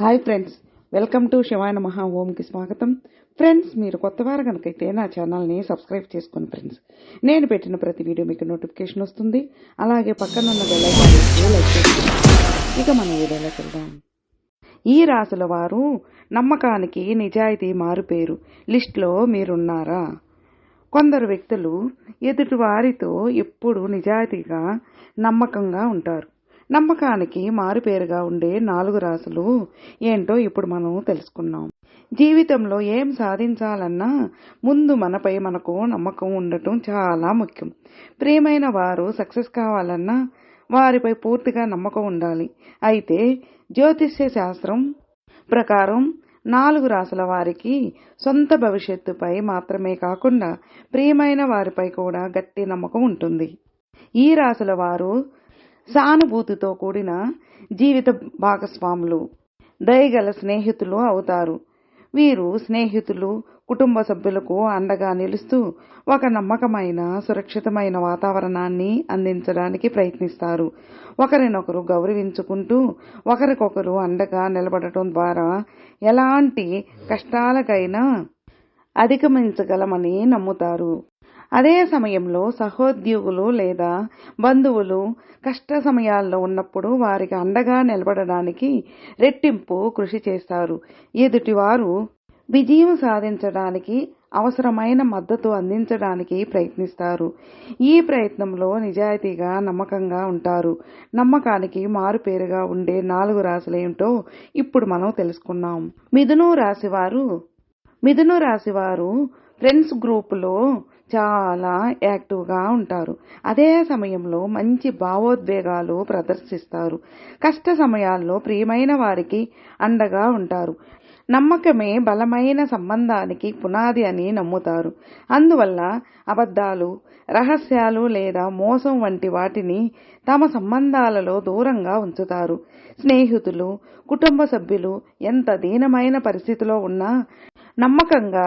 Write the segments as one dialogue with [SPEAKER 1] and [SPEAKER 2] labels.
[SPEAKER 1] Hi friends welcome to Shivayana మహా ఓంకి స్వాగతం ఫ్రెండ్స్ మీరు కొత్త వారు కనుకైతే నా ఛానల్ని సబ్స్క్రైబ్ చేసుకోండి ఫ్రెండ్స్ నేను పెట్టిన ప్రతి వీడియో మీకు నోటిఫికేషన్ వస్తుంది. అలాగే పక్కన ఉన్న లైక్ ఇక మనం వీడియోలోకి వెళ్దాం. ఈ రాసుల వారు నమ్మకానికి నిజాయితీ మారుపేరు. లిస్ట్లో మీరున్నారా? కొందరు వ్యక్తులు ఎదుటి వారితో ఎప్పుడు నిజాయితీగా నమ్మకంగా ఉంటారు. నమ్మకానికి మారుపేరుగా ఉండే నాలుగు రాసులు ఏంటో ఇప్పుడు మనం తెలుసుకున్నాం. జీవితంలో ఏం సాధించాలన్నా ముందు మనపై మనకు నమ్మకం ఉండటం చాలా ముఖ్యం. ప్రియమైన వారు సక్సెస్ కావాలన్నా వారిపై పూర్తిగా నమ్మకం ఉండాలి. అయితే జ్యోతిష్య శాస్త్రం ప్రకారం నాలుగు రాసుల వారికి సొంత భవిష్యత్తుపై మాత్రమే కాకుండా ప్రియమైన వారిపై కూడా గట్టి నమ్మకం ఉంటుంది. ఈ రాసుల వారు సానుభూతితో కూడిన జీవిత భాగస్వాములు దయగల స్నేహితులు అవుతారు. వీరు స్నేహితులు కుటుంబ సభ్యులకు అండగా నిలుస్తూ ఒక నమ్మకమైన సురక్షితమైన వాతావరణాన్ని అందించడానికి ప్రయత్నిస్తారు. ఒకరినొకరు గౌరవించుకుంటూ ఒకరికొకరు అండగా నిలబడటం ద్వారా ఎలాంటి కష్టాలకైనా అధిగమించగలమని నమ్ముతారు. అదే సమయంలో సహోద్యోగులు లేదా బంధువులు కష్ట సమయాల్లో ఉన్నప్పుడు వారికి అండగా నిలబడడానికి రెట్టింపు కృషి చేస్తారు. ఎదుటివారు విజయం సాధించడానికి అవసరమైన మద్దతు అందించడానికి ప్రయత్నిస్తారు. ఈ ప్రయత్నంలో నిజాయితీగా నమ్మకంగా ఉంటారు. నమ్మకానికి మారుపేరుగా ఉండే నాలుగు రాశులేంటో ఇప్పుడు మనం తెలుసుకున్నాం. మిథునం రాశివారు మిథునం రాశివారు ఫ్రెండ్స్ గ్రూపులో చాలా యాక్టివ్గా ఉంటారు. అదే సమయంలో మంచి భావోద్వేగాలు ప్రదర్శిస్తారు. కష్ట సమయాల్లో ప్రియమైన వారికి అండగా ఉంటారు. నమ్మకమే బలమైన సంబంధానికి పునాది అని నమ్ముతారు. అందువల్ల అబద్ధాలు రహస్యాలు లేదా మోసం వంటి వాటిని తమ సంబంధాలలో దూరంగా ఉంచుతారు. స్నేహితులు కుటుంబ సభ్యులు ఎంత దీనమైన పరిస్థితిలో ఉన్నా నమ్మకంగా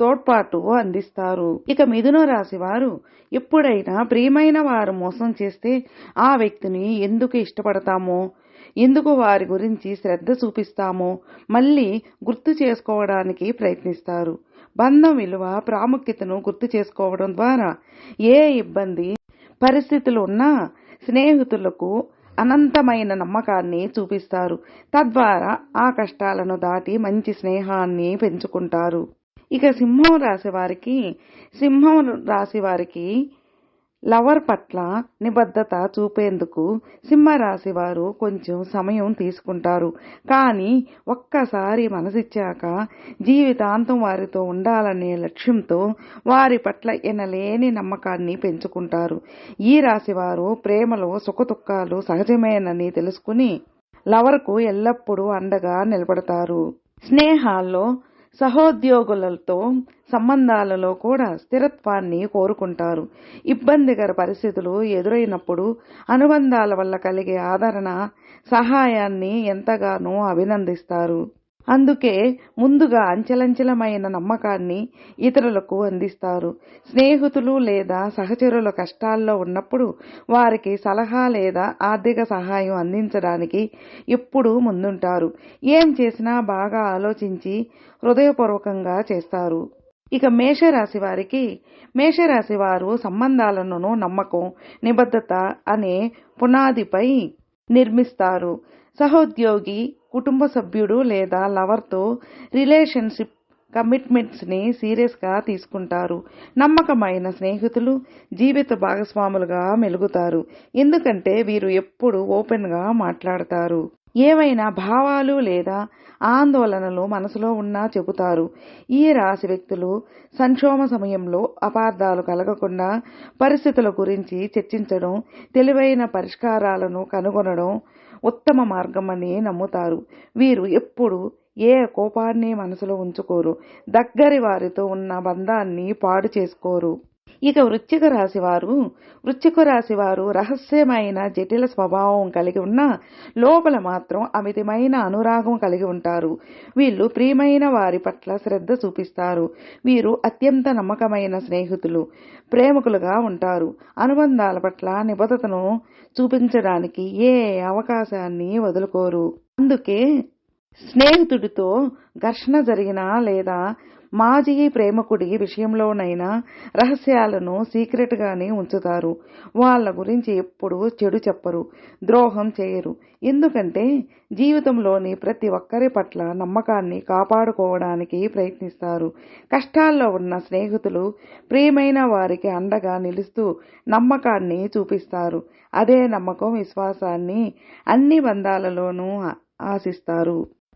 [SPEAKER 1] తోడ్పాటు అందిస్తారు. ఇక మిథున రాశి వారు ఎప్పుడైనా ప్రియమైన వారు మోసం చేస్తే ఆ వ్యక్తిని ఎందుకు ఇష్టపడతామో? ఎందుకు వారి గురించి శ్రద్ధ చూపిస్తామో? మళ్ళీ గుర్తు చేసుకోవడానికి ప్రయత్నిస్తారు. బంధం విలువ ప్రాముఖ్యతను గుర్తు చేసుకోవడం ద్వారా ఏ ఇబ్బంది పరిస్థితులు ఉన్నా స్నేహితులకు అనంతమైన నమ్మకాన్ని చూపిస్తారు. తద్వారా ఆ కష్టాలను దాటి మంచి స్నేహాన్ని పెంచుకుంటారు. ఇక సింహం రాశి వారికి సింహం రాశి వారికి లవర్ పట్ల నిబద్ధత చూపేందుకు సింహరాశి వారు కొంచెం సమయం తీసుకుంటారు. కానీ ఒక్కసారి మనసిచ్చాక జీవితాంతం వారితో ఉండాలనే లక్ష్యంతో వారి పట్ల ఎనలేని నమ్మకాన్ని పెంచుకుంటారు. ఈ రాశి వారు ప్రేమలో సుఖదుఖాలు సహజమేనని తెలుసుకుని లవర్కు ఎల్లప్పుడూ అండగా నిలబడతారు. స్నేహాల్లో సహోద్యోగులతో సంబంధాలలో కూడా స్థిరత్వాన్ని కోరుకుంటారు. ఇబ్బందికర పరిస్థితులు ఎదురైనప్పుడు అనుబంధాల వల్ల కలిగే ఆదరణ సహాయాన్ని ఎంతగానో అభినందిస్తారు. అందుకే ముందుగా అంచెలంచెలమైన నమ్మకాన్ని ఇతరులకు అందిస్తారు. స్నేహితులు లేదా సహచరుల కష్టాల్లో ఉన్నప్పుడు వారికి సలహా లేదా ఆర్థిక సహాయం అందించడానికి ఎప్పుడూ ముందుంటారు. ఏం చేసినా బాగా ఆలోచించి హృదయపూర్వకంగా చేస్తారు. ఇక మేషరాశి వారికి మేషరాశి వారు సంబంధాలను నమ్మకం నిబద్ధత అనే పునాదిపై నిర్మిస్తారు. సహోద్యోగి కుటుంబ సభ్యుడు లేదా లవర్తో రిలేషన్షిప్ కమిట్మెంట్స్ని సీరియస్గా తీసుకుంటారు. నమ్మకమైన స్నేహితులు జీవిత భాగస్వాములుగా మెలుగుతారు. ఎందుకంటే వీరు ఎప్పుడు ఓపెన్గా మాట్లాడతారు. ఏవైనా భావాలు లేదా ఆందోళనలు మనసులో ఉన్నా చెబుతారు. ఈ రాశి వ్యక్తులు సంక్షోభ సమయంలో అపార్థాలు కలగకుండా పరిస్థితుల గురించి చర్చించడం తెలివైన పరిష్కారాలను కనుగొనడం ఉత్తమ మార్గమని నమ్ముతారు. వీరు ఎప్పుడు ఏ కోపాన్ని మనసులో ఉంచుకోరు. దగ్గరి వారితో ఉన్న బంధాన్ని పాడు చేసుకోరు. ఇక వృశ్చిక రాశి వారు వృశ్చిక రాశి వారు రహస్యమైన జటిల స్వభావం కలిగి ఉన్న లోపల మాత్రం అమితమైన అనురాగం కలిగి ఉంటారు. వీళ్ళు ప్రియమైన వారి పట్ల శ్రద్ధ చూపిస్తారు. వీరు అత్యంత నమ్మకమైన స్నేహితులు ప్రేమికులుగా ఉంటారు. అనుబంధాల పట్ల నిబద్ధతను చూపించడానికి ఏ అవకాశాన్ని వదులుకోరు. అందుకే స్నేహితుడితో ఘర్షణ జరిగినా లేదా మాజీ ప్రేమకుడి విషయంలోనైనా రహస్యాలను సీక్రెట్గానే ఉంచుతారు. వాళ్ళ గురించి ఎప్పుడూ చెడు చెప్పరు ద్రోహం చేయరు. ఎందుకంటే జీవితంలోని ప్రతి ఒక్కరి పట్ల నమ్మకాన్ని కాపాడుకోవడానికి ప్రయత్నిస్తారు. కష్టాల్లో ఉన్న స్నేహితులు ప్రియమైన వారికి అండగా నిలుస్తూ నమ్మకాన్ని చూపిస్తారు. అదే నమ్మకం విశ్వాసాన్ని అన్ని బంధాలలోనూ ఆశిస్తారు.